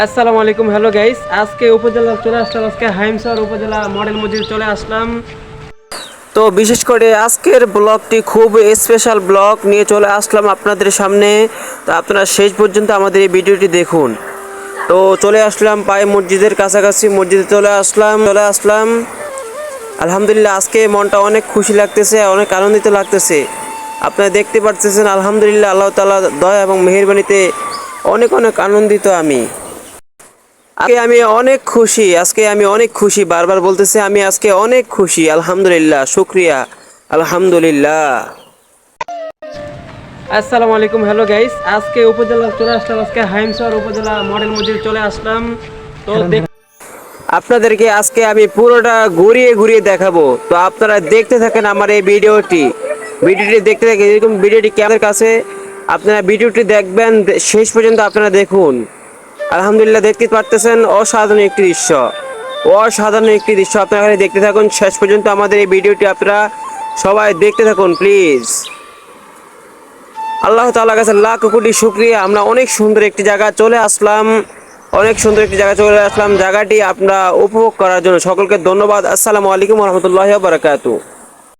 আসসালামু আলাইকুম, hello guys. আজকে উপজেলা চলে আসলাম, আজকে হাইমসার উপজেলা মডেল মসজিদ চলে আসলাম। তো বিশেষ করে আজকের ব্লগটি খুব স্পেশাল ব্লগ নিয়ে চলে আসলাম আপনাদের সামনে। তো আপনারা শেষ পর্যন্ত আমাদের এই ভিডিওটি দেখুন। তো চলে আসলাম পায়ে মসজিদের কাছাকাছি, মসজিদে চলে আসলাম চলে আসলাম। আলহামদুলিল্লাহ, আজকে মনটা অনেক খুশি লাগতেছে, অনেক আনন্দিত লাগতেছে। আপনারা দেখতে পাচ্ছেন আলহামদুলিল্লাহ, আল্লাহ তালা দয়া এবং মেহেরবানিতে অনেক অনেক আনন্দিত আমি। আজকে আমি অনেক খুশি আজকে আমি অনেক খুশি বারবার বলতেছে আমি আজকে অনেক খুশি আলহামদুলিল্লাহ শুক্রিয়া আলহামদুলিল্লাহ। আসসালামু আলাইকুম হ্যালো গাইস আজকে উপজেলা চলে আসলাম আজকে হাইমসার উপজেলা মডেল মসজিদ চলে আসলাম। তো আপনাদেরকে আজকে আমি পুরোটা ঘুরিয়ে ঘুরিয়ে দেখাবো। তো আপনারা দেখতে থাকেন আমার এই ভিডিওটি। ভিডিওটি দেখতে থাকেন এরকম ভিডিওটি কেমন কাছে। আপনারা ভিডিওটি দেখবেন শেষ পর্যন্ত আপনারা দেখুন। আলহামদুলিল্লাহ, দেখতে পারতেছেন অসাধারণ একটি দৃশ্য। অসাধারণ একটি দৃশ্য। আপনারা দেখতে থাকুন। শেষ পর্যন্ত আমাদের এই ভিডিওটি আপনারা সবাই দেখতে থাকুন, প্লিজ। আল্লাহ তাআলার কাছে লাখ কোটি শুক্রিয়া। আমরা অনেক সুন্দর একটি জায়গা চলে আসলাম। অনেক সুন্দর একটি জায়গা চলে আসলাম। জায়গাটি আমরা উপভোগ করার জন্য সকলকে ধন্যবাদ। আসসালামু আলাইকুম রহমতুল্লাহ বারাকাতু